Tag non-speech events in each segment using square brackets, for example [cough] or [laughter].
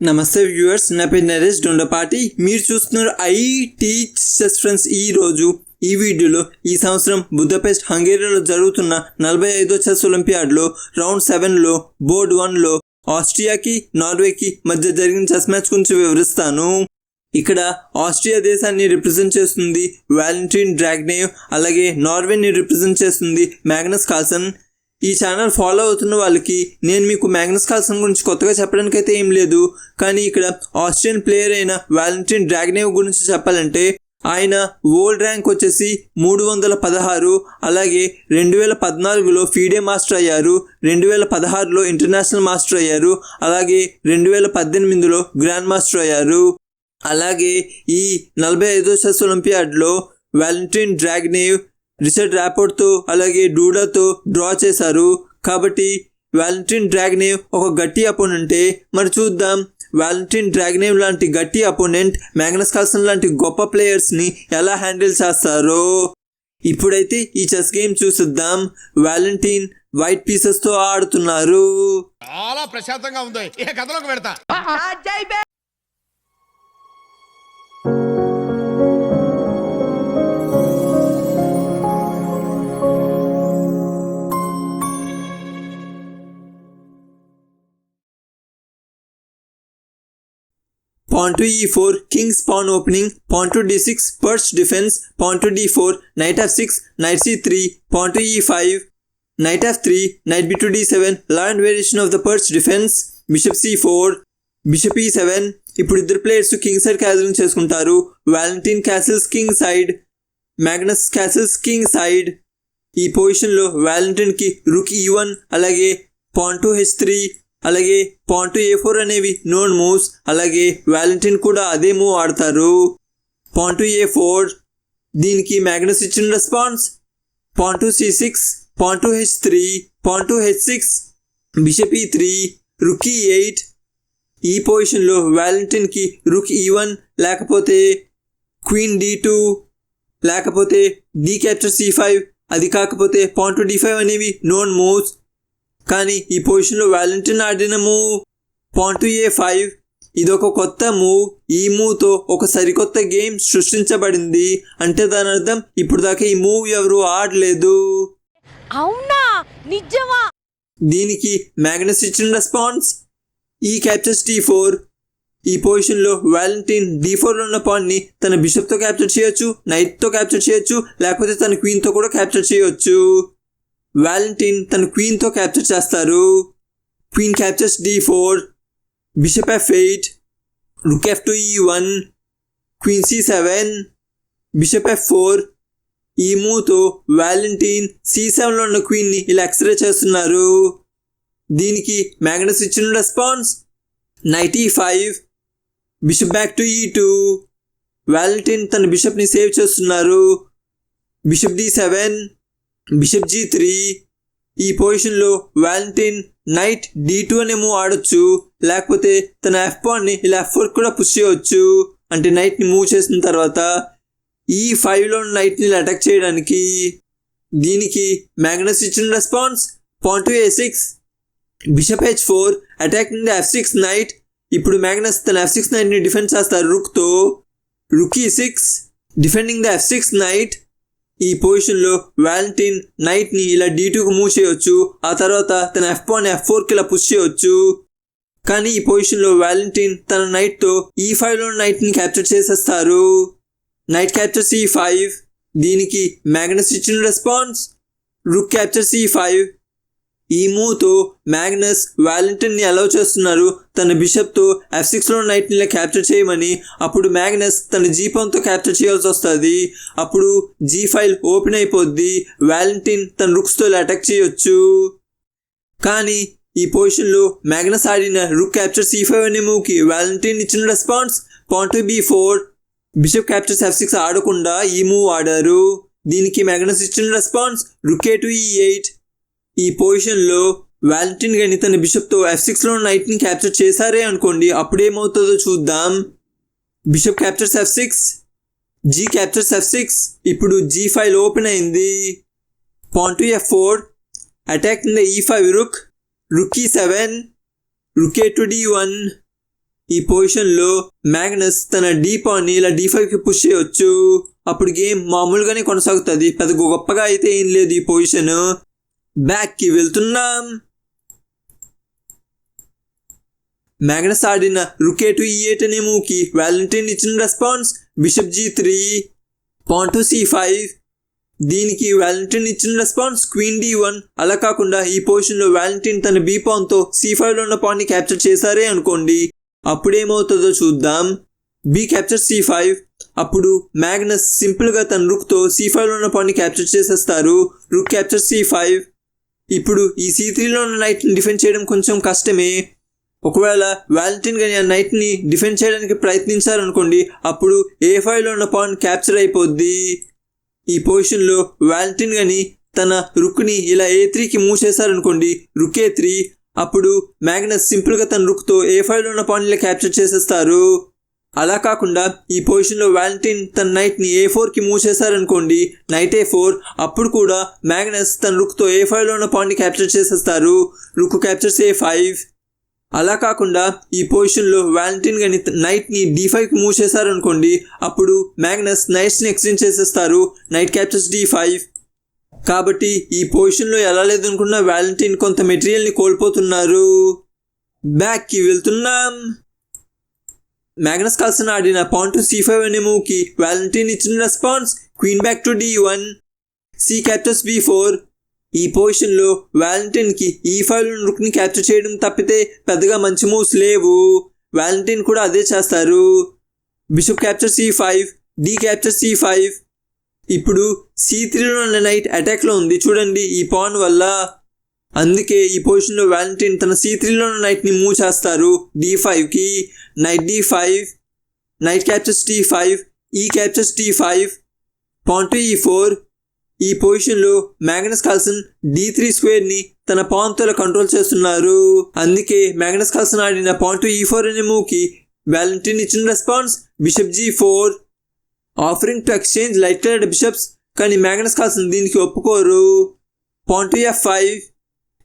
నమస్తే వ్యూవర్స్ నా పేరు నరేష్ డొండపాటి. మీరు చూస్తున్నారు ఐ టీచ్ ఫ్రెండ్స్ ఈ రోజు ఈ వీడియోలో ఈ సంవత్సరం బుద్ధపెస్ట్ హంగేరియాలో జరుగుతున్న నలభై ఐదో చెస్ ఒలింపియాడ్లో రౌండ్ సెవెన్లో బోర్డ్ వన్లో ఆస్ట్రియాకి నార్వేకి మధ్య జరిగిన చెస్ మ్యాచ్ గురించి వివరిస్తాను. ఇక్కడ ఆస్ట్రియా దేశాన్ని రిప్రజెంట్ చేస్తుంది వాలంటీన్ డ్రాగ్నేవ్ అలాగే నార్వేని రిప్రజెంట్ చేస్తుంది మ్యాగ్నస్ కాల్సన్. ఈ ఛానల్ ఫాలో అవుతున్న వాళ్ళకి నేను మీకు మ్యాగ్నస్ కాల్సన్ గురించి కొత్తగా చెప్పడానికి అయితే ఏం లేదు. కానీ ఇక్కడ ఆస్ట్రియన్ ప్లేయర్ అయిన వ్యాలంటీన్ డ్రాగ్నేవ్ గురించి చెప్పాలంటే ఆయన వరల్డ్ ర్యాంక్ వచ్చేసి మూడు వందల పదహారు అలాగే రెండు వేల పద్నాలుగులో ఫీడే మాస్టర్ అయ్యారు రెండు వేల పదహారులో ఇంటర్నేషనల్ మాస్టర్ అయ్యారు అలాగే రెండు వేల పద్దెనిమిదిలో గ్రాండ్ మాస్టర్ అయ్యారు. అలాగే ఈ నలభై ఐదో చెస్ ఒలింపియాడ్లో వ్యాలంటీన్ డ్రాగ్నేవ్ రిచర్డ్ ర్యాపోర్ట్తో అలాగే డూడాతో డ్రా చేశారు. కాబట్టి వాలంటీన్ డ్రాగ్నేవ్ ఒక గట్టి అపోనెంటే మరి చూద్దాం. వాలంటీన్ డ్రాగ్నేవ్ లాంటి గట్టి అపోనెంట్ మ్యాగ్నస్ కార్సన్ లాంటి గొప్ప ప్లేయర్స్ని ఎలా హ్యాండిల్ చేస్తారో ఇప్పుడైతే ఈ చెస్ గేమ్ చూసిద్దాం. వాలంటీన్ వైట్ పీసెస్తో ఆడుతున్నారు. చాలా ప్రశాంతంగా ఉంది. ఇక కథలోకి పెడతా pawn to e4 king's pawn opening pawn to d6 perch defense pawn to d4 knight f6 knight c3 pawn to e5 knight f3 knight b to d7 lion variation of the perch defense bishop c4 bishop e7 ఇప్పుడు ఇద్దరు players king side castling చేసుకుంటారు Valentin castles king side Magnus castles king side ఈ పొజిషన్లో వ్యాలంటీన్కి rook ఈ one అలాగే pawn to H three అలాగే pawn to A four అనేవి నోన్ మూవ్స్ అలాగే వ్యాలంటైన్ కూడా అదే మూవ్ ఆడతారు పాన్ టు ఏ ఫోర్ దీనికి మ్యాగ్నస్ ఇచ్చిన response. Pawn to c six pawn to h three pawn to h six bishop e three rook e e eight. ఈ పొజిషన్లో వ్యాలంటైన్కి రుక్ ఈ e వన్ లేకపోతే క్వీన్ డి టూ లేకపోతే D capture C five అది కాకపోతే pawn to D five అనేవి known moves కానీ ఈ పొజిషన్లో వ్యాలంటీన్ ఆడిన move pawn to A five. ఇదొక కొత్త మూవ్ ఈ మూవ్తో ఒక సరికొత్త గేమ్ సృష్టించబడింది. అంటే దాని అర్థం ఇప్పుడు దాకా ఈ మూవ్ ఎవరు ఆడలేదు. అవునా? నిజమా? దీనికి మ్యాగ్నస్ ఇచ్చిన రెస్పాన్స్? ఈ క్యాప్చర్స్ టీ ఫోర్. ఈ పొజిషన్లో వ్యాలంటీన్ డి ఫోర్లో ఉన్న పాన్ని తన బిషప్తో క్యాప్చర్ చేయొచ్చు నైట్తో క్యాప్చర్ చేయొచ్చు లేకపోతే తన క్వీన్తో కూడా క్యాప్చర్ చేయొచ్చు. వ్యాలంటీన్ తన క్వీన్తో క్యాప్చర్ చేస్తారు. Queen captures d four bishop f eight rook f to e one queen c seven bishop f four. ఈ మూతో వ్యాలంటీన్ సి సెవెన్లో ఉన్న క్వీన్ని ఇలా ఎక్స్రే చేస్తున్నారు. దీనికి మ్యాగ్నస్ ఇచ్చిన response knight five bishop back to E two. Valentin తన బిషప్ని సేవ్ చేస్తున్నారు. Bishop D seven bishop G three ఈ పొజిషన్లో వ్యాలంటైన్ నైట్ డి టూ అనేమో ఆడొచ్చు. లేకపోతే తన ఎఫ్ పాన్ని ఇలా ఎఫ్ ఫోర్ కూడా పుష్ చేయవచ్చు అంటే నైట్ని మూవ్ చేసిన తర్వాత ఈ ఫైవ్లో నైట్ని అటాక్ చేయడానికి దీనికి మ్యాగ్నస్ ఇచ్చిన response point a six. Bishop h four attacking the f six knight. ఇప్పుడు మ్యాగ్నస్ తన ఎఫ్ సిక్స్ నైట్ని డిఫెండ్ చేస్తారు రుక్తో. Rook e six defending the f six knight. ఈ పొజిషన్లో వ్యాలంటీన్ నైట్ని ఇలా డీ టూకు మూవ్ చేయొచ్చు ఆ తర్వాత తన ఎఫ్ వన్ ఎఫ్ ఫోర్కి ఇలా పుష్ చేయొచ్చు. కానీ ఈ పొజిషన్లో వ్యాలంటీన్ తన నైట్తో ఈ ఫైవ్లో నైట్ని క్యాప్చర్ చేసేస్తారు. నైట్ క్యాప్చర్ సి ఫైవ్ దీనికి మ్యాగ్నస్ ఇచ్చిన response rook capture c five ఈ మూవ్తో మ్యాగ్నస్ వ్యాలంటైన్ని అలౌ చేస్తున్నారు. తన బిషప్తో ఎఫ్ సిక్స్లో నైట్ని క్యాప్చర్ చేయమని అప్పుడు మ్యాగ్నస్ తన జీ క్యాప్చర్ చేయాల్సి వస్తుంది. అప్పుడు జీ ఫైల్ ఓపెన్ అయిపోద్ది. వ్యాలంటైన్ తన రుక్స్తో అటాక్ చేయొచ్చు. కానీ ఈ పొజిషన్లో మ్యాగ్నస్ ఆడిన రుక్ క్యాప్చర్ సి ఫైవ్ అనే మూవ్కి వ్యాలంటైన్ ఇచ్చిన response point b four. Bishop captures f six ఆడకుండా ఈ మూవ్ ఆడారు. దీనికి మ్యాగ్నస్ ఇచ్చిన response rook e to e eight. ఈ పొజిషన్లో వ్యాలంటీన్ కానీ తన బిషప్తో ఎఫ్ సిక్స్లో నైట్ని క్యాప్చర్ చేశారే అనుకోండి అప్పుడేమవుతుందో చూద్దాం. Bishop captures f six g captures f six ఇప్పుడు జీ ఫైవ్ ఓపెన్ అయింది. Pawn to f four attack the e five rook rook e seven rook a to d one. ఈ పొజిషన్లో మ్యాగ్నస్ తన డీ పాన్ని ఇలా డీ ఫైవ్కి push చేయొచ్చు. అప్పుడు game మామూలుగానే కొనసాగుతుంది. పెద్ద గొప్పగా అయితే ఏం లేదు ఈ పొజిషన్. బ్యాక్కి వెళ్తున్నాం. మ్యాగ్నస్ ఆడిన రుకేటు ఈ ఎయిట్ అనే మూవ్కి ఇచ్చిన response bishop g three. Pawn c five. దీనికి వ్యాలంటైన్ ఇచ్చిన రెస్పాన్స్ క్వీన్ డి వన్. అలా కాకుండా ఈ పొజిషన్లో వ్యాలంటైన్ తన బీ పాన్తో సి ఫైవ్లో ఉన్న పాన్ని క్యాప్చర్ చేశారే అనుకోండి. అప్పుడేమవుతుందో చూద్దాం. B capture C five. అప్పుడు మ్యాగ్నస్ సింపుల్గా తన రుక్తో సి ఫైవ్లో ఉన్న పాన్ని క్యాప్చర్ చేసేస్తారు. Rook capture c five. ఇప్పుడు ఈ సీ త్రీలో ఉన్న నైట్ని డిఫెండ్ చేయడం కొంచెం కష్టమే. ఒకవేళ వ్యాలంటైన్ కానీ ఆ నైట్ని డిఫెండ్ చేయడానికి ప్రయత్నించారనుకోండి అప్పుడు ఏ ఫైవ్లో ఉన్న పాన్ క్యాప్చర్ అయిపోద్ది. ఈ పొజిషన్లో వ్యాలంటైన్ కానీ తన రుక్ని ఇలా ఏ త్రీకి మూవ్ చేశారనుకోండి రుక్ ఏ త్రీ అప్పుడు మ్యాగ్నస్ సింపుల్గా తన రుక్తో ఏ ఫైవ్లో ఉన్న పాన్ ఇలా క్యాప్చర్ చేసేస్తారు. అలా కాకుండా ఈ పొజిషన్లో వ్యాలంటీన్ తన నైట్ని ఏ ఫోర్కి మూవ్ చేశారనుకోండి నైట్ ఏ ఫోర్ అప్పుడు కూడా మ్యాగ్నస్ తన రుక్తో ఏ ఫైవ్లో ఉన్న పాయింట్ని క్యాప్చర్ చేసేస్తారు. Rook captures a five. అలా కాకుండా ఈ పొజిషన్లో వ్యాలంటీన్ కానీ నైట్ని డీ ఫైవ్కి మూవ్ చేశారనుకోండి అప్పుడు మ్యాగ్నస్ నైట్స్ని ఎక్స్చేంజ్ చేసేస్తారు. Knight captures d five. కాబట్టి ఈ పొజిషన్లో ఎలా లేదనుకున్నా వ్యాలంటీన్ కొంత మెటీరియల్ని కోల్పోతున్నారు. బ్యాక్కి వెళ్తున్నాం. మ్యాగ్నస్ కాల్సన్ ఆడిన పాన్ టు సి ఫైవ్ అనే మూవ్కి వ్యాలంటీన్ ఇచ్చిన response queen back to d one c captures b four ఈ పొజిషన్లో వ్యాలంటీన్కి ఈ ఫైవ్ రుక్ని క్యాప్చర్ చేయడం తప్పితే పెద్దగా మంచి మూవ్స్ లేవు. వ్యాలంటీన్ కూడా అదే చేస్తారు. Bishop capture c five d capture c five ఇప్పుడు సి త్రీలో ఉన్న నైట్ అటాక్లో ఉంది. చూడండి ఈ పాన్ వల్ల అందుకే ఈ పొజిషన్లో వ్యాలంటైన్ తన సి త్రీలో ఉన్న నైట్ని మూవ్ చేస్తారు. డి ఫైవ్కి knight D five knight captures D five E captures D five pawn to E four ఈ పొజిషన్లో మ్యాగ్నస్ కాల్సన్ డి త్రీ స్క్వేర్ని తన పాన్తో కంట్రోల్ చేస్తున్నారు. అందుకే మ్యాగ్నస్ కాల్సన్ ఆడిన పాన్ టు ఈ ఫోర్ అనే మూవ్కి వ్యాలంటైన్ ఇచ్చిన response bishop g four offering to exchange light coloured bishops కానీ మ్యాగ్నస్ కాల్సన్ దీనికి ఒప్పుకోరు. Pawn to f five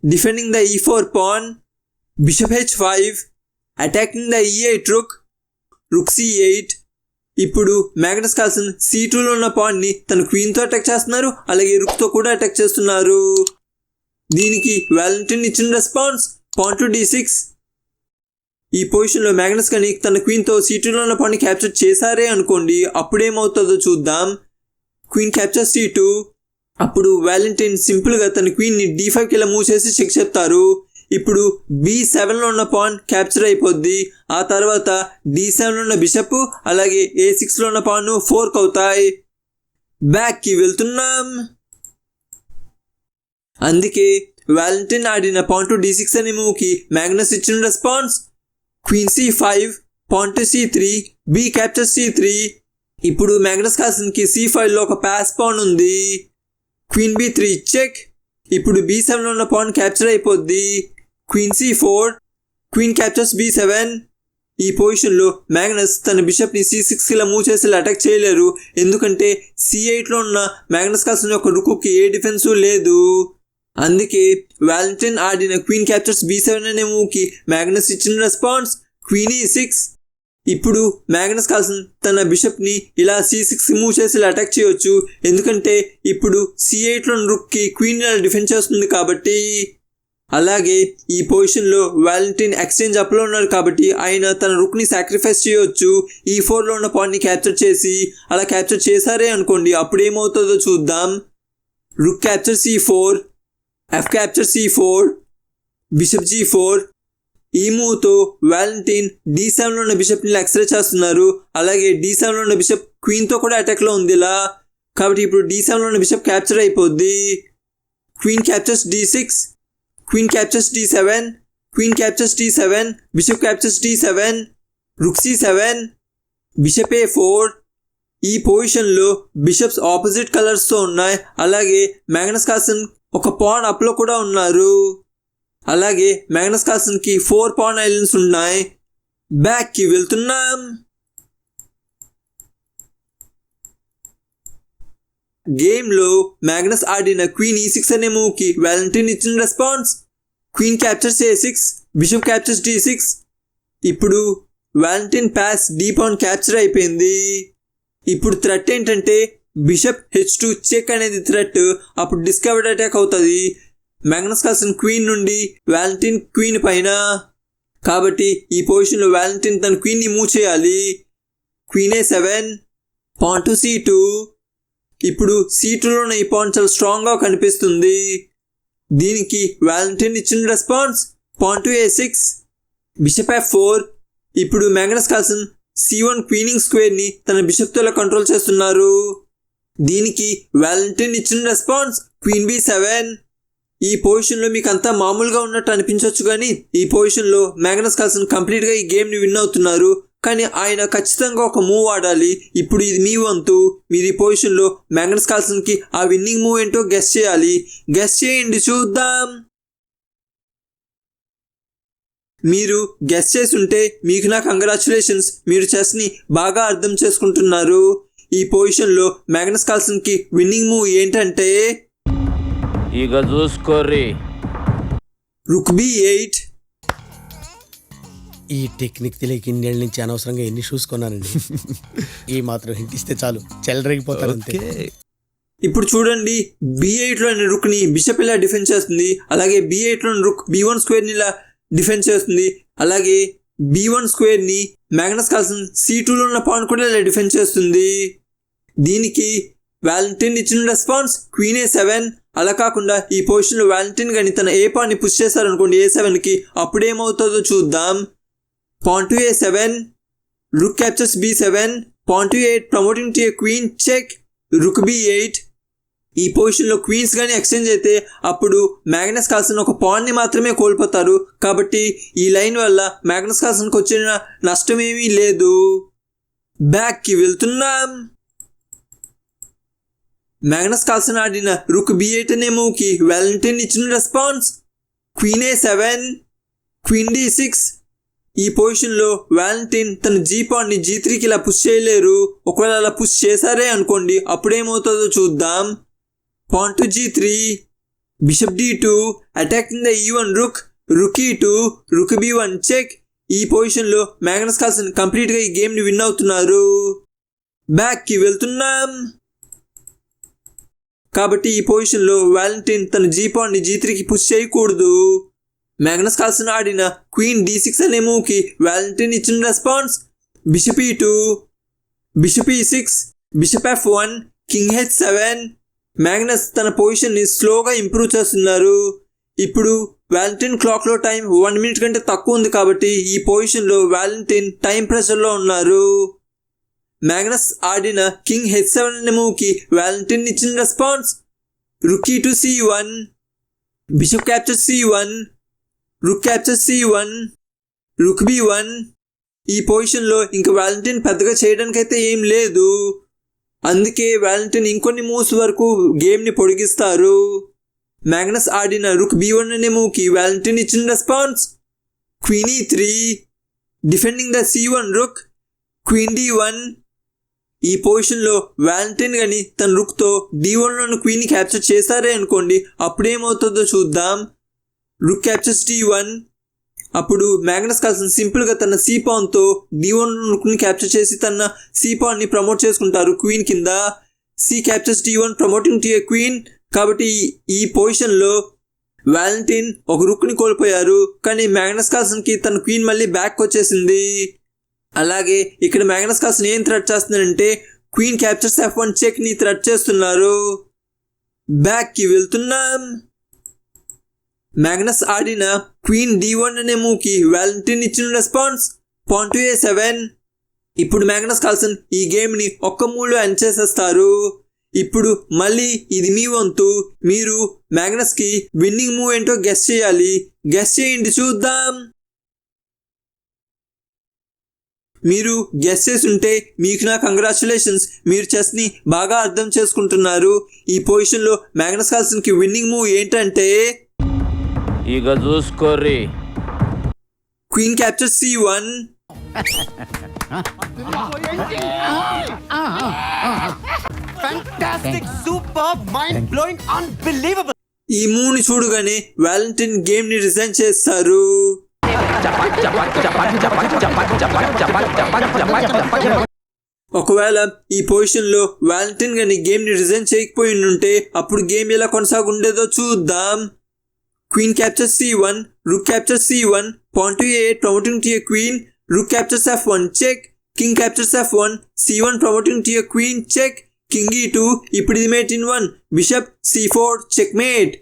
defending the e four pawn bishop H five attacking the E eight rook rook C eight ఇప్పుడు Magnus Carlsen C టూలో ఉన్న పాయింట్ని తన క్వీన్తో attack చేస్తున్నారు అలాగే రుక్తో కూడా అటాక్ చేస్తున్నారు. దీనికి వ్యాలంటీన్ ఇచ్చిన response point to d six ఈ పొజిషన్లో మ్యాగ్నస్ కానీ తన క్వీన్తో సి టూలో ఉన్న పాయింట్ని క్యాప్చర్ చేశారే అనుకోండి అప్పుడేమవుతుందో చూద్దాం. క్వీన్ క్యాప్చర్ సి టూ అప్పుడు వ్యాలంటీన్ సింపుల్గా తన క్వీన్ని డి ఫైవ్కి ఇలా మూవ్ చేసి చెక్ చెప్తారు ఇప్పుడు బి సెవెన్లో ఉన్న పాన్ క్యాప్చర్ అయిపోద్ది. ఆ తర్వాత డి సెవెన్లో ఉన్న బిషప్ అలాగే ఏ సిక్స్లో ఉన్న పాన్ ఫోర్క్ అవుతాయి. బ్యాక్కి వెళ్తున్నాం. అందుకే వ్యాలంటైన్ ఆడిన పాన్ టు డి సిక్స్ అనే మూవ్కి మ్యాగ్నస్ ఇచ్చిన response. Queen c five pawn to c three b capture c three ఇప్పుడు మ్యాగ్నస్ కాసన్కి సి ఫైవ్లో ఒక పాస్ పాన్ ఉంది. Queen b three check. ఇప్పుడు బి సెవెన్లో ఉన్న పాన్ క్యాప్చర్ అయిపోద్ది. Queen c four queen captures b seven. ఈ పొజిషన్లో మ్యాగ్నస్ తన బిషప్ని సి సిక్స్ ఇలా మూవ్ చేసి అటాక్ చేయలేరు. ఎందుకంటే సి ఎయిట్లో ఉన్న మ్యాగ్నస్ కాల్సిన ఒక రుకుకి ఏ డిఫెన్సు లేదు. అందుకే వ్యాలంటైన్ ఆడిన క్వీన్ క్యాప్చర్స్ బి సెవెన్ అనే మూవ్కి మ్యాగ్నస్ ఇచ్చిన రెస్పాన్స్ క్వీన్ ఈ సిక్స్. ఇప్పుడు మ్యాగ్నస్ కాల్సన్ తన బిషప్ని ఇలా సి సిక్స్ మూవ్ చేసి అటాక్ చేయొచ్చు. ఎందుకంటే ఇప్పుడు సి ఎయిట్లో రుక్కి క్వీన్ ఇలా డిఫెండ్ చేస్తుంది కాబట్టి అలాగే ఈ పొజిషన్లో వ్యాలంటీన్ ఎక్స్చేంజ్ అప్లో ఉన్నారు కాబట్టి ఆయన తన రుక్ని సాక్రిఫైస్ చేయొచ్చు. ఈ ఫోర్లో ఉన్న పాయింట్ని క్యాప్చర్ చేసి అలా క్యాప్చర్ చేశారే అనుకోండి అప్పుడు ఏమవుతుందో చూద్దాం. Rook capture c four f capture c four bishop g four ఈ మూవ్తో వ్యాలంటీన్ డి సెవెన్లో ఉన్న బిషప్ని ఎక్స్రే చేస్తున్నారు. అలాగే డి సెవెన్లో ఉన్న బిషప్ క్వీన్తో కూడా అటాక్లో ఉంది ఇలా. కాబట్టి ఇప్పుడు డి సెవెన్లో ఉన్న బిషప్ క్యాప్చర్ అయిపోద్ది. Queen captures D six queen captures D seven queen captures D seven bishop captures D seven rook C seven bishop A four. ఈ పొజిషన్లో బిషప్స్ ఆపోజిట్ కలర్స్తో ఉన్నాయి. అలాగే మ్యాగ్నస్ కాసన్ ఒక పాన్ అప్లో కూడా ఉన్నారు. అలాగే మ్యాగ్నస్ కాసన్కి ఫోర్ పాన్ ఐలాండ్స్ ఉన్నాయి. బ్యాక్కి వెళ్తున్నాం. గేమ్లో మ్యాగ్నస్ ఆడిన క్వీన్ ఈ సిక్స్ అనే మూవ్కి వ్యాలంటీన్ ఇచ్చిన response queen captures a six bishop captures d six ఇప్పుడు Valentin pass d pawn capture అయిపోయింది. ఇప్పుడు థ్రెట్ ఏంటంటే బిషప్ హెచ్ టూ చెక్ అనేది థ్రెట్ అప్పుడు డిస్కవర్డ్ అటాక్ అవుతుంది. మ్యాగ్నస్ కాల్సన్ క్వీన్ నుండి వ్యాలంటీన్ క్వీన్ పైన. కాబట్టి ఈ పొజిషన్లో వ్యాలంటీన్ తన క్వీన్ని మూవ్ చేయాలి. Queen a seven pawn to c two ఇప్పుడు సి టూలోనే ఈ పాన్ చాలా స్ట్రాంగ్గా కనిపిస్తుంది. దీనికి వ్యాలంటీన్ ఇచ్చిన response pawn to A six bishop F four ఇప్పుడు Magnus Carlsen C one queening స్క్వేర్ని తన బిషప్తో కంట్రోల్ చేస్తున్నారు. దీనికి వ్యాలంటీన్ ఇచ్చిన రెస్పాన్స్ క్వీన్ బి సెవెన్ ఈ పొజిషన్లో మీకు అంతా మామూలుగా ఉన్నట్టు అనిపించవచ్చు కానీ ఈ పొజిషన్లో మ్యాగ్నస్ కాల్సన్ కంప్లీట్గా ఈ గేమ్ని విన్ అవుతున్నారు. కానీ ఆయన ఖచ్చితంగా ఒక మూవ్ ఆడాలి. ఇప్పుడు ఇది మీ వంతు. మీరు ఈ పొజిషన్లో మ్యాగ్నస్ కాల్సన్కి ఆ విన్నింగ్ మూవ్ ఏంటో గెస్ చేయాలి. గెస్ చేయండి చూద్దాం. మీరు గెస్ చేసి ఉంటే మీకు నా కంగ్రాచులేషన్స్ మీరు చెస్ని బాగా అర్థం చేసుకుంటున్నారు. ఈ పొజిషన్లో మ్యాగ్నస్ కాల్సన్కి విన్నింగ్ మూవ్ ఏంటంటే ఇక చూసుకోర్రి. Rook b eight. ఈ టెక్నిక్ తెలియక ఇన్నేళ్ళ నుంచి అనవసరంగా ఎన్ని షూస్ కొన్నానండి. [laughs] ఈ మాత్రం హింట్ ఇస్తే చాలు. చెల్లరగిపోతారు అంతే. ఇప్పుడు చూడండి బి ఎయిట్లోని రుక్ని బిషప్ ఇలా డిఫెన్స్ చేస్తుంది. అలాగే బి ఎయిట్లోని రుక్ బి వన్ స్క్వేర్ని ఇలా డిఫెన్స్ చేస్తుంది. అలాగే బి వన్ స్క్వేర్ని మ్యాగ్నస్ కాల్సన్ సి టూలో ఉన్న పాయింట్ కూడా ఇలా డిఫెన్స్ చేస్తుంది. దీనికి వ్యాలంటీన్ ఇచ్చిన రెస్పాన్స్ క్వీన్ ఏ సెవెన్ అలా కాకుండా ఈ పొజిషన్లో వ్యాలంటైన్ కానీ తన ఏ పాన్ని పుష్ చేశారనుకోండి ఏ సెవెన్కి అప్పుడు ఏమవుతుందో చూద్దాం. Point to a seven rook captures b seven point to eight promoting to a queen check rook b eight. ఈ పొజిషన్లో క్వీన్స్ కానీ ఎక్స్చేంజ్ అయితే అప్పుడు మ్యాగ్నస్ కాల్సన్ ఒక పాయింట్ని మాత్రమే కోల్పోతారు. కాబట్టి ఈ లైన్ వల్ల మ్యాగ్నస్ కాల్సన్కి వచ్చిన నష్టమేమీ లేదు. బ్యాక్కి వెళ్తున్నాం. మ్యాగ్నస్ కాల్సన్ ఆడిన రుక్ బి ఎయిట్ అనే మూవ్కి వ్యాలంటీన్ ఇచ్చిన response queen a seven queen d six ఈ పొజిషన్లో వ్యాలంటీన్ తన జీ పాన్ని జీ త్రీకి ఇలా పుష్ చేయలేరు ఒకవేళ అలా పుష్ చేశారే అనుకోండి అప్పుడేమవుతుందో చూద్దాం pawn to g three bishop d two attacking the e one rook rook e two rook b one check ఈ పొజిషన్లో మ్యాగ్నస్ కాల్సన్ కంప్లీట్గా ఈ గేమ్ని విన్ అవుతున్నారు. బ్యాక్కి వెళ్తున్నాం. కాబట్టి ఈ పొజిషన్లో వ్యాలంటైన్ తన జీ పాన్ని జీ త్రీకి పుష్ చేయకూడదు. మ్యాగ్నస్ కాల్సన్ ఆడిన క్వీన్ డి సిక్స్ అనే మూవ్కి వ్యాలంటైన్ ఇచ్చిన response bishop e two bishop e six bishop f one king h seven Magnus తన పొజిషన్ని స్లోగా ఇంప్రూవ్ చేస్తున్నారు. ఇప్పుడు వ్యాలంటైన్ క్లాక్లో టైం వన్ మినిట్ కంటే తక్కువ ఉంది కాబట్టి ఈ పొజిషన్లో వ్యాలంటైన్ టైం ప్రెషర్లో ఉన్నారు. మ్యాగ్నస్ ఆడిన కింగ్ హెచ్ సెవెన్ అనే మూవ్కి వ్యాలంటీన్ ఇచ్చిన response rook e to c one bishop capture c one rook capture c one rook b one ఈ పొజిషన్లో ఇంక వ్యాలంటీన్ పెద్దగా చేయడానికైతే ఏం లేదు. అందుకే వ్యాలంటీన్ ఇంకొన్ని మూవ్స్ వరకు గేమ్ని పొడిగిస్తారు. మ్యాగ్నస్ ఆడిన రుక్ బి వన్ అనే మూవ్కి వ్యాలంటీన్ ఇచ్చిన response queen e three defending the c one rook queen d one ఈ పొజిషన్లో వ్యాలంటైన్ కానీ తన రుక్తో డి వన్లోని క్వీన్ని క్యాప్చర్ చేశారే అనుకోండి అప్పుడేమవుతుందో చూద్దాం. రుక్ క్యాప్చర్స్ డి వన్ అప్పుడు మ్యాగ్నస్ కాల్సన్ సింపుల్గా తన సీ పాన్తో డి వన్ రుక్ని క్యాప్చర్ చేసి తన సీ పాన్ని ప్రమోట్ చేసుకుంటారు క్వీన్ కింద. C captures d one promoting to a queen కాబట్టి ఈ- పొజిషన్లో వ్యాలంటైన్ ఒక రుక్ని కోల్పోయారు కానీ మ్యాగ్నస్ కాల్సన్కి తన క్వీన్ మళ్ళీ బ్యాక్ వచ్చేసింది. అలాగే ఇక్కడ మ్యాగ్నస్ కాల్సన్ ఏం థ్రెట్ చేస్తున్నారంటే క్వీన్ క్యాప్చర్స్ ఎఫ్ వన్ చెక్ని థ్రెట్ చేస్తున్నారు. బ్యాక్కి వెళ్తున్నాం. మ్యాగ్నస్ ఆడిన క్వీన్ డి వన్ అనే మూవ్కి వ్యాలంటీన్ ఇచ్చిన రెస్పాన్స్ పాయింట్ ఏ సెవెన్ ఇప్పుడు మ్యాగ్నస్ కాల్సన్ ఈ గేమ్ని ఒక్క మూవ్లో ఎండ్ చేసేస్తారు. ఇప్పుడు మళ్ళీ ఇది మీ వంతు. మీరు మ్యాగ్నస్కి విన్నింగ్ మూవ్ ఏంటో గెస్ చేయాలి. గెస్ చేయండి చూద్దాం. మీరు గెస్ చేసి ఉంటే మీకు నా కంగ్రాచులేషన్స్ మీరు చెస్ని బాగా అర్థం చేసుకుంటున్నారు. ఈ పొజిషన్లో మ్యాగ్నస్ కాల్సన్కి విన్నింగ్ మూవ్ ఏంటంటే ఇక చూసుకోర్రి. Queen capture c one. ఈ మూవ్ని చూడగానే వ్యాలంటీన్ గేమ్ని రిజైన్ చేస్తారు. ఒకవేళ ఈ పొజిషన్లో వాలంటీన్ గాని గేమ్ని రిజైన్ చేయకపోయి ఉంటే అప్పుడు గేమ్ ఎలా కొనసాగుండేదో చూద్దాం. Queen capture c one rook capture c one point to a promoting to a queen rook captures f one check king captures f one c one promoting to a queen check king e two ఇప్పుడు ఇది mate in one bishop c four check mate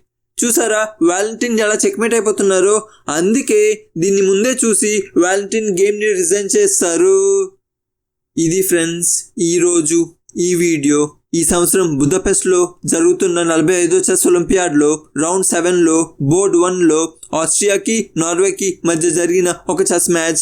చూసారా? Valentin ఎలా checkmate అయిపోతున్నారో? అందుకే దీన్ని ముందే చూసి వాలంటీన్ గేమ్ని resign చేస్తారు. ఇది ఫ్రెండ్స్ ఈరోజు ఈ వీడియో. ఈ సంవత్సరం బుదపెస్ట్లో జరుగుతున్న నలభై ఐదో చెస్ ఒలింపియాడ్లో రౌండ్ సెవెన్లో బోర్డ్ వన్లో ఆస్ట్రియాకి నార్వేకి మధ్య జరిగిన ఒక చెస్ మ్యాచ్.